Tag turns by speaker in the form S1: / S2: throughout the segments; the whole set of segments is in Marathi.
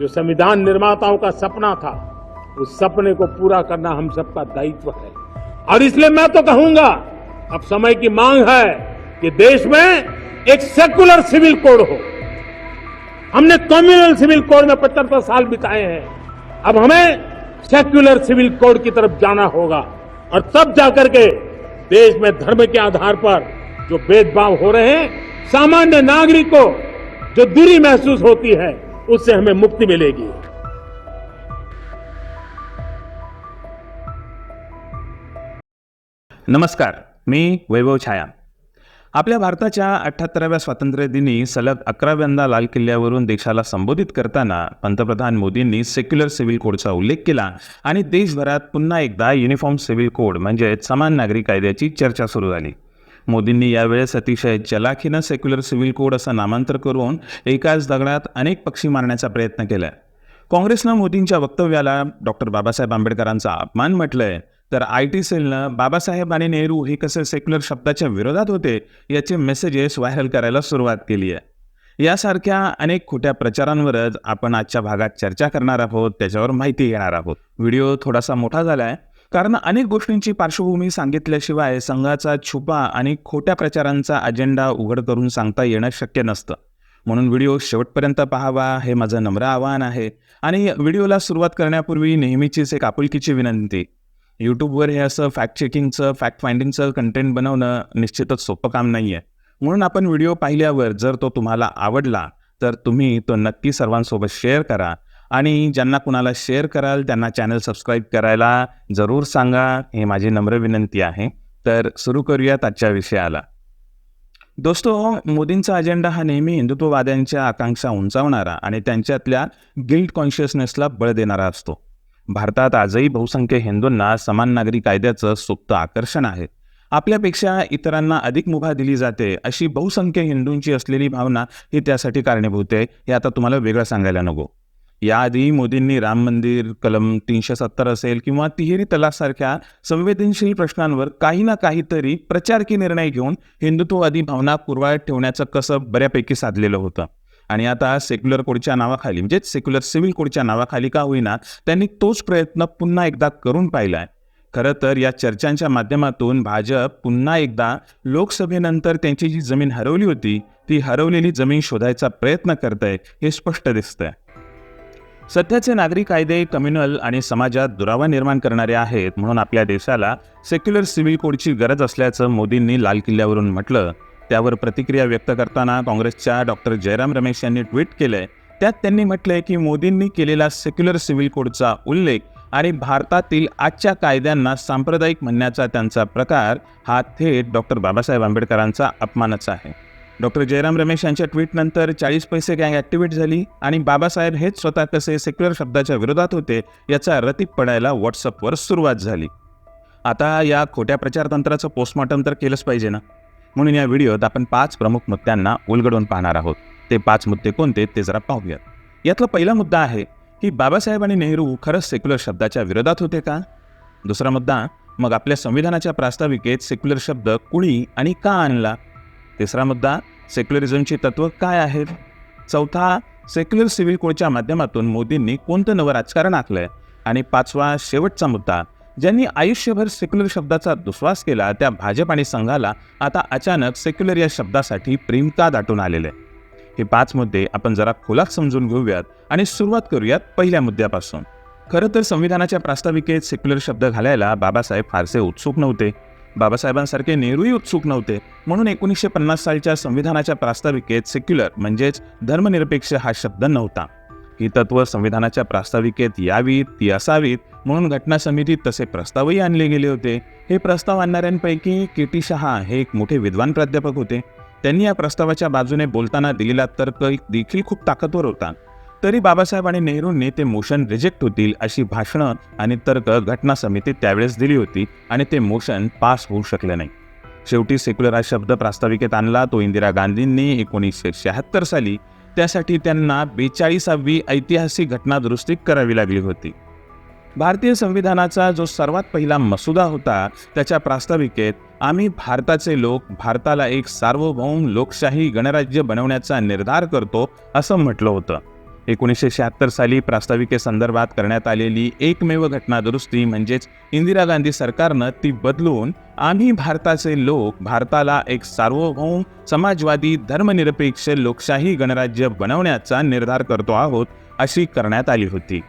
S1: जो संविधान निर्माताओं का सपना था, उस सपने को पूरा करना हम सबका दायित्व है। और इसलिए मैं तो कहूँगा, अब समय की मांग है कि देश में एक सेकुलर सिविल कोड हो। हमने कम्युनल सिविल कोड में पचहत्तर साल बिताए हैं। अब हमें सेक्युलर सिविल कोड की तरफ़ जाना होगा। और तब जाकर के देश में धर्म के आधार पर जो भेदभाव हो रहे हैं, सामान्य नागरिक को जो दूरी महसूस होती है उससे हमें मुक्ति मिलेगी।
S2: नमस्कार मी वैभव छाया. आपल्या भारताच्या अठ्ठ्याहत्तराव्या स्वातंत्र्य दिनी सलग अकराव्यांदा लाल किल्ल्यावरून देशाला संबोधित करताना पंतप्रधान मोदींनी सेक्युलर सिव्हिल कोडचा उल्लेख केला आणि देशभरात पुन्हा एकदा युनिफॉर्म सिव्हिल कोड म्हणजेच समान नागरी कायद्याची चर्चा सुरू झाली. मोदींनी यावेळेस अतिशय चलाखीनं सेक्युलर सिव्हिल कोड असं नामांतर करून एकाच दगडात अनेक पक्षी मारण्याचा प्रयत्न केला काँग्रेसनं मोदींच्या वक्तव्याला डॉक्टर बाबासाहेब आंबेडकरांचा अपमान म्हटलंय. तर आय टी सेलनं बाबासाहेब आणि नेहरू हे कसे सेक्युलर शब्दाच्या विरोधात होते याचे मेसेजेस व्हायरल करायला सुरुवात केली आहे. यासारख्या अनेक खोट्या प्रचारांवरच आपण आजच्या भागात चर्चा करणार आहोत त्याच्यावर माहिती घेणार आहोत. व्हिडिओ थोडासा मोठा झाला आहे कारण अनेक गोष्टींची पार्श्वभूमी सांगितल्याशिवाय संघाचा छुपा आणि खोट्या प्रचारांचा अजेंडा उघड करून सांगता येणं शक्य नसतं. म्हणून व्हिडिओ शेवटपर्यंत पाहावा हे माझं नम्र आवाहन आहे. आणि व्हिडिओला सुरुवात करण्यापूर्वी नेहमीचीच एक आपुलकीची विनंती. यूट्यूबवर हे असं फॅक्ट चेकिंगचं फॅक्ट फाइंडिंगचं कंटेंट बनवणं निश्चितच सोपं काम नाही आहे म्हणून आपण व्हिडिओ पाहिल्यावर जर तो तुम्हाला आवडला तर तुम्ही तो नक्की सर्वांसोबत शेअर करा. आणि ज्यांना कुणाला शेअर कराल त्यांना चॅनल सबस्क्राईब करायला जरूर सांगा. हे माझी नम्र विनंती आहे. तर सुरू करूयात आजच्या विषयाला. दोस्तो मोदींचा अजेंडा हा नेहमी हिंदुत्ववाद्यांच्या आकांक्षा उंचावणारा आणि त्यांच्यातल्या गिल्ट कॉन्शियसनेसला बळ देणारा असतो. भारतात आजही बहुसंख्य हिंदूंना समान नागरी कायद्याचं सुप्त आकर्षण आहे. आपल्यापेक्षा इतरांना अधिक मुभा दिली जाते अशी बहुसंख्य हिंदूंची असलेली भावना ही त्यासाठी कारणीभूत आहे. हे आता तुम्हाला वेगळं सांगायला नको. याआधी मोदींनी राम मंदिर कलम तीनशे सत्तर असेल किंवा तिहेरी तलाकसारख्या संवेदनशील प्रश्नांवर काही ना काहीतरी प्रचारकी निर्णय घेऊन हिंदुत्ववादी भावना पुरवाळत ठेवण्याचं कसं बऱ्यापैकी साधलेलं होतं. आणि आता सेक्युलर कोडच्या नावाखाली म्हणजेच सेक्युलर सिव्हिल कोडच्या नावाखाली का होईना त्यांनी तोच प्रयत्न पुन्हा एकदा करून पाहिला आहे खरं तर या चर्चांच्या माध्यमातून भाजप पुन्हा एकदा लोकसभेनंतर त्यांची जी जमीन हरवली होती ती हरवलेली जमीन शोधायचा प्रयत्न करत आहे हे स्पष्ट दिसतंय. सध्याचे नागरी कायदे कम्युनल आणि समाजात दुरावा निर्माण करणारे आहेत म्हणून आपल्या देशाला सेक्युलर सिव्हिल कोडची गरज असल्याचं मोदींनी लाल किल्ल्यावरून म्हटलं. त्यावर प्रतिक्रिया व्यक्त करताना काँग्रेसच्या डॉक्टर जयराम रमेश यांनी ट्विट केलंय. त्यात त्यांनी म्हटलंय की मोदींनी केलेला सेक्युलर सिव्हिल कोडचा उल्लेख आणि भारतातील आजच्या कायद्यांना सांप्रदायिक म्हणण्याचा त्यांचा प्रकार हा थेट डॉक्टर बाबासाहेब आंबेडकरांचा अपमानच आहे. डॉक्टर जयराम रमेश यांच्या ट्विटनंतर चाळीस पैसे गँग ॲक्टिव्हेट झाली आणि बाबासाहेब हेच स्वतः कसे सेक्युलर शब्दाच्या विरोधात होते याचा रतीप पडायला व्हॉट्सअपवर सुरुवात झाली. आता या खोट्या प्रचारतंत्राचं पोस्टमॉर्टम तर केलंच पाहिजे ना? म्हणून या व्हिडिओत आपण पाच प्रमुख मुद्द्यांना उलगडून पाहणार आहोत. ते पाच मुद्दे कोणते ते जरा पाहूयात. यातला पहिला मुद्दा आहे की बाबासाहेब आणि नेहरू खरंच सेक्युलर शब्दाच्या विरोधात होते का? दुसरा मुद्दा मग आपल्या संविधानाच्या प्रास्ताविकेत सेक्युलर शब्द कुणी आणि का आणला? तिसरा मुद्दा सेक्युलरिझमची तत्त्व काय आहेत? चौथा सेक्युलर सिव्हिल कोडच्या माध्यमातून मोदींनी कोणतं नवं राजकारण आखलंय? आणि पाचवा शेवटचा मुद्दा ज्यांनी आयुष्यभर सेक्युलर शब्दाचा दुस्वास केला त्या भाजप आणि संघाला आता अचानक सेक्युलर या शब्दासाठी प्रेम का दाटून आलेलं. आहे हे पाच मुद्दे आपण जरा खोलात समजून घेऊयात आणि सुरुवात करूयात पहिल्या मुद्द्यापासून. खरं तर संविधानाच्या प्रास्ताविकेत सेक्युलर शब्द घालायला बाबासाहेब फारसे उत्सुक नव्हते. बाबासाहेबांसारखे नेहरूही उत्सुक नव्हते. म्हणून एकोणीसशे पन्नास सालच्या संविधानाच्या प्रास्ताविकेत सेक्युलर म्हणजेच धर्मनिरपेक्ष हा शब्द नव्हता. ही तत्व संविधानाच्या प्रास्ताविकेत यावीत ती असावीत म्हणून घटना समितीत तसे प्रस्तावही आणले गेले होते. हे प्रस्ताव आणणाऱ्यांपैकी के टी शहा हे एक मोठे विद्वान प्राध्यापक होते. त्यांनी या प्रस्तावाच्या बाजूने बोलताना दिलेला तर्क देखील खूप ताकदवर होता. तरी बाबासाहेब आणि नेहरूंनी ते मोशन रिजेक्ट होतील अशी भाषणं आणि तर्क घटना समितीत त्यावेळेस दिली होती आणि ते मोशन पास होऊ शकले नाही. शेवटी सेक्युलर हा शब्द प्रास्ताविकेत आणला. तो इंदिरा गांधींनी एकोणीसशे शहात्तर साली त्यासाठी त्यांना बेचाळीसावी ऐतिहासिक घटना दुरुस्ती करावी लागली होती. भारतीय संविधानाचा जो सर्वात पहिला मसुदा होता त्याच्या प्रास्ताविकेत आम्ही भारताचे लोक भारताला एक सार्वभौम लोकशाही गणराज्य बनवण्याचा निर्धार करतो असं म्हटलं होतं. एकोणीसशे शहात्तर साली प्रास्ताविकेसंदर्भात करण्यात आलेली एकमेव घटना दुरुस्ती म्हणजेच इंदिरा गांधी सरकारनं ती बदलून आम्ही भारताचे लोक भारताला एक सार्वभौम समाजवादी धर्मनिरपेक्ष लोकशाही गणराज्य बनवण्याचा निर्धार करतो आहोत अशी करण्यात आली होती.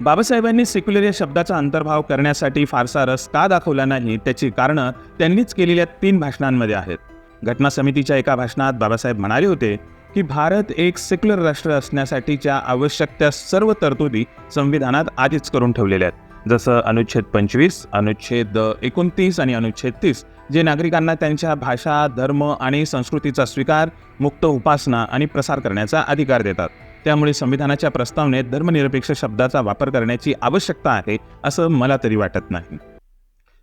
S2: बाबासाहेबांनी सेक्युलर या शब्दाचा अंतर्भाव करण्यासाठी फारसा रस का दाखवला नाही त्याची कारणं त्यांनीच केलेल्या तीन भाषणांमध्ये आहेत. घटना समितीच्या एका भाषणात बाबासाहेब म्हणाले होते की भारत एक सेक्युलर राष्ट्र असण्यासाठीच्या आवश्यक त्या सर्व तरतुदी संविधानात आधीच करून ठेवलेल्या आहेत. जसं अनुच्छेद पंचवीस अनुच्छेद एकोणतीस आणि अनुच्छेद तीस जे नागरिकांना त्यांच्या भाषा धर्म आणि संस्कृतीचा स्वीकार मुक्त उपासना आणि प्रसार करण्याचा अधिकार देतात. त्यामुळे संविधानाच्या प्रस्तावनेत धर्मनिरपेक्ष शब्दाचा वापर करण्याची आवश्यकता आहे असं मला तरी वाटत नाही.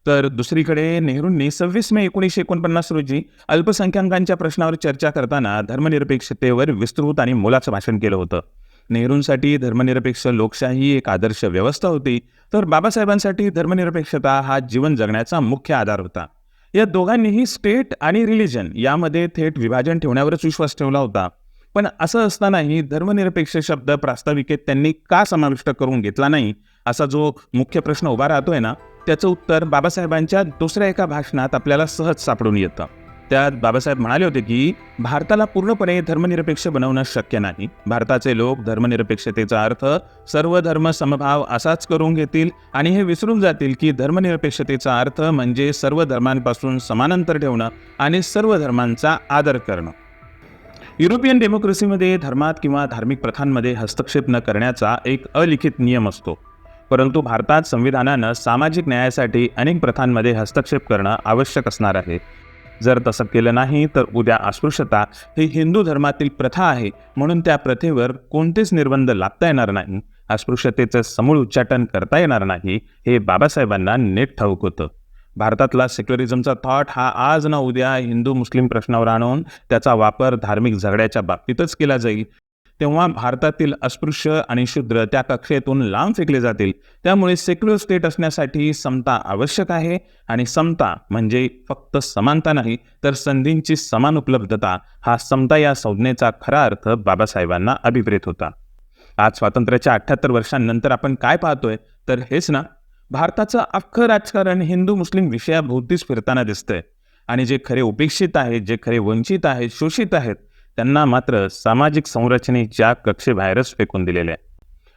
S2: तर दुसरीकडे नेहरूंनी सव्वीस मे एकोणीसशे एकोणपन्नास रोजी अल्पसंख्याकांच्या प्रश्नावर चर्चा करताना धर्मनिरपेक्षतेवर विस्तृत आणि मोलाचं भाषण केलं होतं. नेहरूंसाठी धर्मनिरपेक्ष लोकशाही एक आदर्श व्यवस्था होती तर बाबासाहेबांसाठी धर्मनिरपेक्षता हा जीवन जगण्याचा मुख्य आधार होता. या दोघांनीही स्टेट आणि रिलिजन यामध्ये थेट विभाजन ठेवण्यावरच विश्वास ठेवला होता. पण असं असतानाही धर्मनिरपेक्ष शब्द प्रास्ताविकेत त्यांनी का समाविष्ट करून घेतला नाही असा जो मुख्य प्रश्न उभा राहतोय ना त्याचं उत्तर बाबासाहेबांच्या दुसऱ्या एका भाषणात आपल्याला सहज सापडून येतं. त्यात बाबासाहेब म्हणाले होते की भारताला पूर्णपणे धर्मनिरपेक्ष बनवणं शक्य नाही. भारताचे लोक धर्मनिरपेक्षतेचा अर्थ सर्व धर्म समभाव असाच करून घेतील आणि हे विसरून जातील की धर्मनिरपेक्षतेचा अर्थ म्हणजे सर्व धर्मांपासून समानांतर ठेवणं आणि सर्व धर्मांचा आदर करणं. युरोपियन डेमोक्रेसीमध्ये धर्मात किंवा धार्मिक प्रथांमध्ये हस्तक्षेप न करण्याचा एक अलिखित नियम असतो. परंतु भारतात संविधानानं सामाजिक न्यायासाठी अनेक प्रथांमध्ये हस्तक्षेप करणं आवश्यक असणार आहे. जर तसं केलं नाही तर उद्या अस्पृश्यता ही हिंदू धर्मातील प्रथा आहे म्हणून त्या प्रथेवर कोणतेच निर्बंध लादता येणार नाही. अस्पृश्यतेचं समूळ उच्चाटन करता येणार नाही हे बाबासाहेबांना नीट ठाऊक होतं. भारतातला सेक्युलरिझमचा थॉट हा आज ना उद्या हिंदू मुस्लिम प्रश्नावर आणून त्याचा वापर धार्मिक झगड्याच्या बाबतीतच केला जाईल. तेव्हा भारतातील अस्पृश्य आणि शूद्र त्या कक्षेतून लांब फेकले जातील. त्यामुळे सेक्युलर स्टेट असण्यासाठी समता आवश्यक आहे आणि समता म्हणजे फक्त समानता नाही तर संधींची समान उपलब्धता हा समता या संज्ञेचा खरा अर्थ बाबासाहेबांना अभिप्रेत होता. आज स्वातंत्र्याच्या अठ्ठ्याहत्तर वर्षांनंतर आपण काय पाहतोय? तर हेच ना भारताचं अख्खं राजकारण हिंदू मुस्लिम विषयाभोवतीच फिरताना दिसतंय. आणि जे खरे उपेक्षित आहेत जे खरे वंचित आहेत शोषित आहेत त्यांना मात्र सामाजिक संरचनेच्या कक्षेबाहेरच फेकून दिलेले आहे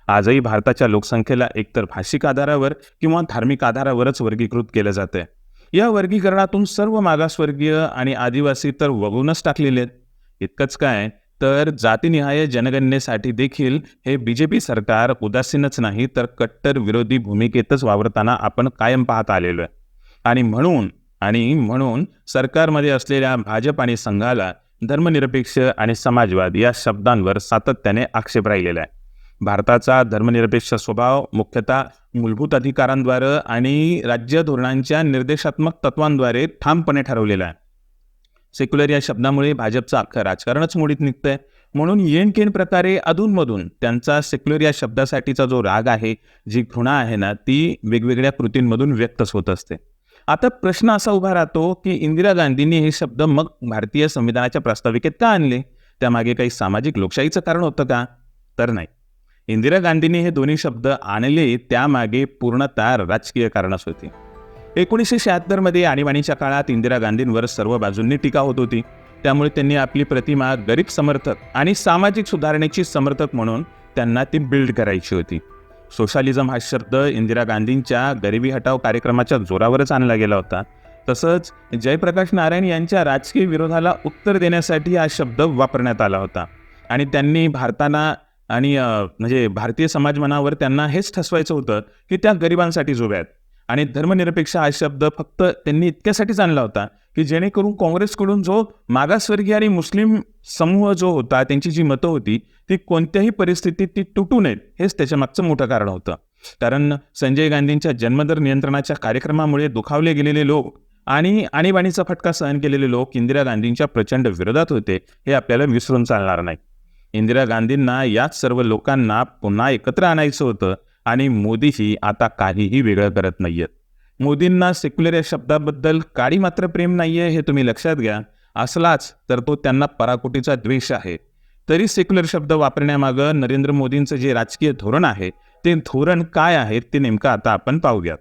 S2: आजही भारताच्या लोकसंख्येला एकतर भाषिक आधारावर किंवा धार्मिक आधारावरच वर्गीकृत केलं जाते या वर्गीकरणातून सर्व मागासवर्गीय आणि आदिवासी तर वगळूनच टाकलेले आहेत. इतकंच काय तर जातीनिहाय जनगणनेसाठी देखील हे बी जे पी सरकार उदासीनच नाही तर कट्टर विरोधी भूमिकेतच वावरताना आपण कायम पाहत आलेलो आहे. आणि म्हणून आणि म्हणून सरकारमध्ये असलेल्या भाजप आणि संघाला धर्मनिरपेक्ष आणि समाजवाद या शब्दांवर सातत्याने आक्षेप राहिलेला आहे. भारताचा धर्मनिरपेक्ष स्वभाव मुख्यतः मूलभूत अधिकारांद्वारे आणि राज्य धोरणांच्या निर्देशात्मक तत्वांद्वारे ठामपणे ठरवलेला आहे. सेक्युलर या शब्दामुळे भाजपचं अख्खं राजकारणच मोडीत निघतंय. म्हणून येणकेण प्रकारे अधूनमधून त्यांचा सेक्युलर या शब्दासाठीचा जो राग आहे जी घृणा आहे ना ती वेगवेगळ्या कृतींमधून व्यक्तच होत असते. आता प्रश्न असा उभा राहतो की इंदिरा गांधींनी हे शब्द मग भारतीय संविधानाच्या प्रास्ताविकेत का आणले? त्यामागे काही सामाजिक लोकशाहीचं कारण होतं का? तर नाही. इंदिरा गांधींनी हे दोन्ही शब्द आणले त्यामागे पूर्णतः राजकीय कारणच होती. एकोणीसशे शहात्तरमध्ये आणीबाणीच्या काळात इंदिरा गांधींवर सर्व बाजूंनी टीका होत होती. त्यामुळे त्यांनी आपली प्रतिमा गरीब समर्थक आणि सामाजिक सुधारणेची समर्थक म्हणून त्यांना ती बिल्ड करायची होती. सोशालिझम हा शब्द इंदिरा गांधींच्या गरिबी हटाव कार्यक्रमाच्या जोरावरच आणला गेला होता. तसंच जयप्रकाश नारायण यांच्या राजकीय विरोधाला उत्तर देण्यासाठी हा शब्द वापरण्यात आला होता. आणि त्यांनी भारताना आणि म्हणजे भारतीय समाज मनावर त्यांना हेच ठसवायचं होतं की त्या गरिबांसाठी उभ्या आहेत. आणि धर्मनिरपेक्ष हा शब्द फक्त त्यांनी इतक्यासाठीच आणला होता की जेणेकरून काँग्रेसकडून जो मागासवर्गीय आणि मुस्लिम समूह जो होता त्यांची जी मतं होती ती कोणत्याही परिस्थितीत ती तुटू नयेत हेच त्याच्या मागचं मोठं कारण होतं. कारण संजय गांधींच्या जन्मदर नियंत्रणाच्या कार्यक्रमामुळे दुखावले गेलेले लोक आणि आणीबाणीचा फटका सहन केलेले लोक इंदिरा गांधींच्या प्रचंड विरोधात होते हे आपल्याला विसरून चालणार नाही. इंदिरा गांधींना याच सर्व लोकांना पुन्हा एकत्र आणायचं होतं आणि मोदीही आता काहीही वेगळं करत नाहीयेत. मोदींना सेक्युलर या शब्दाबद्दल काळी मात्र प्रेम नाहीये हे तुम्ही लक्षात घ्या. असलाच तर तो त्यांना पराकोटीचा द्वेष आहे. तरी सेक्युलर शब्द वापरण्यामागं नरेंद्र मोदींचं जे राजकीय धोरण आहे ते धोरण काय आहे ते नेमकं आता आपण पाहूयात.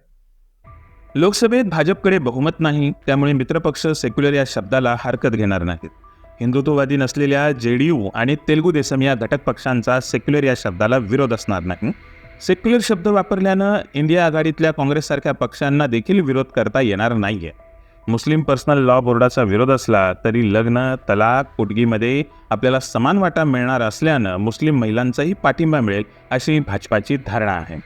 S2: लोकसभेत भाजपकडे बहुमत नाही त्यामुळे मित्रपक्ष सेक्युलर या शब्दाला हरकत घेणार नाहीत. हिंदुत्ववादी नसलेल्या जे डी यू आणि तेलुगू देसम या घटक पक्षांचा सेक्युलर या शब्दाला विरोध असणार नाही. सेक्युलर शब्द वापरल्यानं इंडिया आघाडीतल्या काँग्रेससारख्या पक्षांना देखील विरोध करता येणार नाही आहे मुस्लिम पर्सनल लॉ बोर्डाचा विरोध असला तरी लग्न तलाक कुटगीमध्ये आपल्याला समान वाटा मिळणार असल्यानं मुस्लिम महिलांचाही पाठिंबा मिळेल अशी भाजपाची धारणा आहे.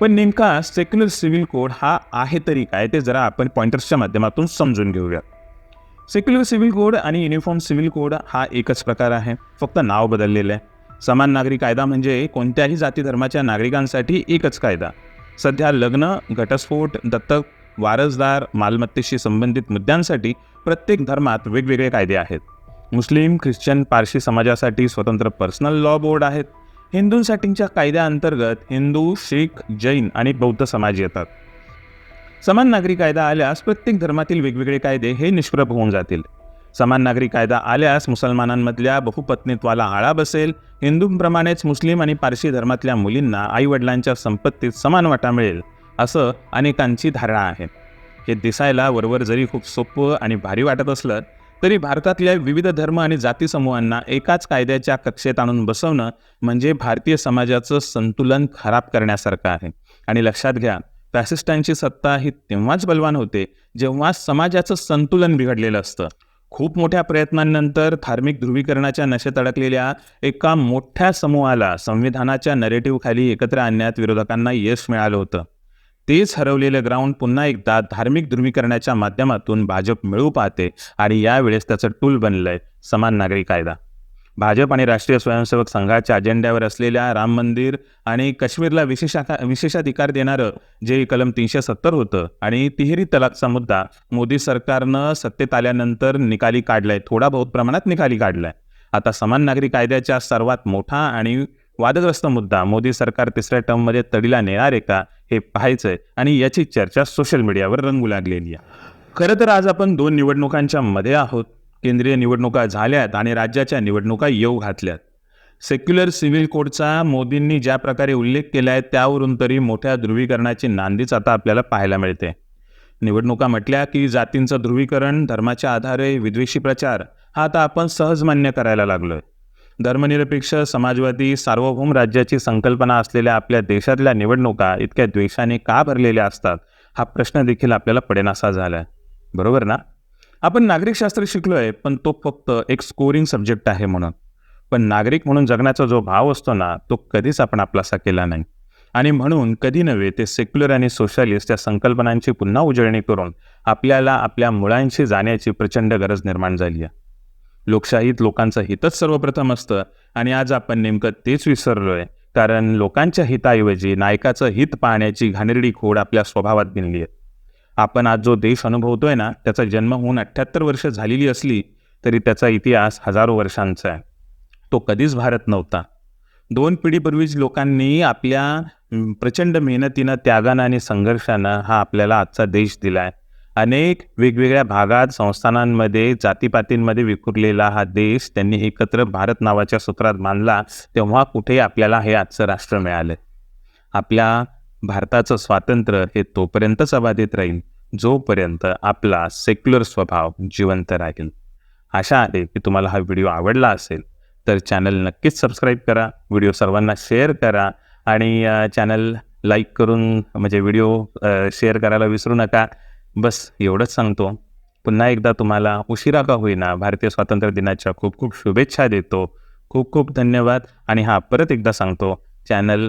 S2: पण नेमका सेक्युलर सिव्हिल कोड हा आहे तरी काय ते जरा आपण पॉइंटर्सच्या माध्यमातून समजून घेऊया. सेक्युलर सिव्हिल कोड आणि युनिफॉर्म सिव्हिल कोड हा एकच प्रकार आहे. फक्त नाव बदललेलं आहे. समान नागरी कायदा म्हणजे कोणत्याही जाती धर्माच्या नागरिकांसाठी एकच कायदा. सध्या लग्न घटस्फोट दत्तक वारसदार मालमत्तेशी संबंधित मुद्द्यांसाठी प्रत्येक धर्मात वेगवेगळे कायदे आहेत. मुस्लिम ख्रिश्चन पारशी समाजासाठी स्वतंत्र पर्सनल लॉ बोर्ड आहेत. हिंदूंसाठीच्या कायद्याअंतर्गत हिंदू शीख जैन आणि बौद्ध समाज येतात. समान नागरी कायदा आल्यास प्रत्येक धर्मातील वेगवेगळे कायदे हे निष्प्रभ होऊन जातील. समान नागरी कायदा आल्यास मुसलमानांमधल्या बहुपत्नीत्वाला आळा बसेल. हिंदूंप्रमाणेच मुस्लिम आणि पारशी धर्मातल्या मुलींना आईवडिलांच्या संपत्तीत समान वाटा मिळेल असं अनेकांची धारणा आहे. हे दिसायला वरवर जरी खूप सोपं आणि भारी वाटत असलं तरी भारतातल्या विविध धर्म आणि जाती समूहांना एकाच कायद्याच्या कक्षेत आणून बसवणं म्हणजे भारतीय समाजाचं संतुलन खराब करण्यासारखं आहे. आणि लक्षात घ्या फॅसिस्टांची सत्ता ही तेव्हाच बलवान होते जेव्हा समाजाचं संतुलन बिघडलेलं असतं. खूप मोठ्या प्रयत्नांनंतर धार्मिक ध्रुवीकरणाच्या नशेत अडकलेल्या एका मोठ्या समूहाला संविधानाच्या नरेटिव्हखाली एकत्र आणण्यात विरोधकांना यश मिळालं होतं. तेच हरवलेलं ग्राउंड पुन्हा एकदा धार्मिक ध्रुवीकरणाच्या माध्यमातून भाजप मिळू पाहते आणि यावेळेस त्याचं टूल बनलंय. समान नागरी कायदा. भाजप आणि राष्ट्रीय स्वयंसेवक संघाच्या अजेंड्यावर असलेल्या राम मंदिर आणि काश्मीरला विशेषाका विशेषाधिकार देणारं जे कलम तीनशे सत्तर होतं. आणि तिहेरी तलाकचा मुद्दा मोदी सरकारनं सत्तेत आल्यानंतर निकाली काढलाय. थोडा बहुत प्रमाणात निकाली काढलाय. आता समान नागरी कायद्याच्या सर्वात मोठा आणि वादग्रस्त मुद्दा मोदी सरकार तिसऱ्या टर्ममध्ये तडीला नेणार आहे का हे पाहायचंय. आणि याची चर्चा सोशल मीडियावर रंगू लागलेली आहे. खरं तर आज आपण दोन निवडणुकांच्या मध्ये आहोत. केंद्रीय निवडणुका झाल्यात आणि राज्याच्या निवडणुका येऊ घातल्यात. सेक्युलर सिव्हिल कोडचा मोदींनी ज्या प्रकारे उल्लेख केला आहे त्यावरून तरी मोठ्या ध्रुवीकरणाची नांदीच आता आपल्याला पाहायला मिळते. निवडणुका म्हटल्या की जातींचं ध्रुवीकरण धर्माच्या आधारे विद्वेषी प्रचार हा आता आपण सहज मान्य करायला लागलोय. धर्मनिरपेक्ष समाजवादी सार्वभौम राज्याची संकल्पना असलेल्या आपल्या देशातल्या निवडणुका इतक्या द्वेषाने का भरलेल्या असतात हा प्रश्न देखील आपल्याला पडेनासा झाला आहे बरोबर ना? आपण नागरिकशास्त्र शिकलोय पण तो फक्त एक स्कोरिंग सब्जेक्ट आहे म्हणून. पण नागरिक म्हणून जगण्याचा जो भाव असतो ना तो कधीच आपण आपलासा केला नाही. आणि म्हणून कधी नव्हे ते सेक्युलर आणि सोशलिस्ट या संकल्पनांची पुन्हा उजळणी करून आपल्याला आपल्या मुळांशी जाण्याची प्रचंड गरज निर्माण झाली आहे. लोकशाहीत लोकांचं हितच सर्वप्रथम असतं आणि आज आपण नेमकं तेच विसरलोय कारण लोकांच्या हिताऐवजी नायकाचं हित पाहण्याची घाणेरडी खोड आपल्या स्वभावात बिनली आहे. आपण आज जो देश अनुभवतोय ना त्याचा जन्म होऊन अठ्ठ्याहत्तर वर्ष झालेली असली तरी त्याचा इतिहास हजारो वर्षांचा आहे. तो कधीच भारत नव्हता. दोन पिढीपूर्वीच लोकांनी आपल्या प्रचंड मेहनतीनं त्यागानं आणि संघर्षानं हा आपल्याला आजचा देश दिला आहे अनेक वेगवेगळ्या भागात संस्थानांमध्ये जातीपातींमध्ये विखुरलेला हा देश त्यांनी एकत्र भारत नावाच्या सूत्रात बांधला तेव्हा कुठे आपल्याला हे आजचं राष्ट्र मिळालं. आपल्या भारताचं स्वातंत्र्य हे तोपर्यंतच अबाधित राहील जोपर्यंत आपला सेक्युलर स्वभाव जिवंत राहील. आशा आहे की तुम्हाला हा व्हिडिओ आवडला असेल तर चॅनल नक्कीच सबस्क्राईब करा व्हिडिओ सर्वांना शेअर करा आणि चॅनल लाईक करून म्हणजे व्हिडिओ शेअर करायला विसरू नका. बस एवढंच सांगतो. पुन्हा एकदा तुम्हाला उशिरा का होईना भारतीय स्वातंत्र्य दिनाच्या खूप खूप शुभेच्छा देतो. खूप खूप धन्यवाद आणि हां परत एकदा सांगतो चॅनल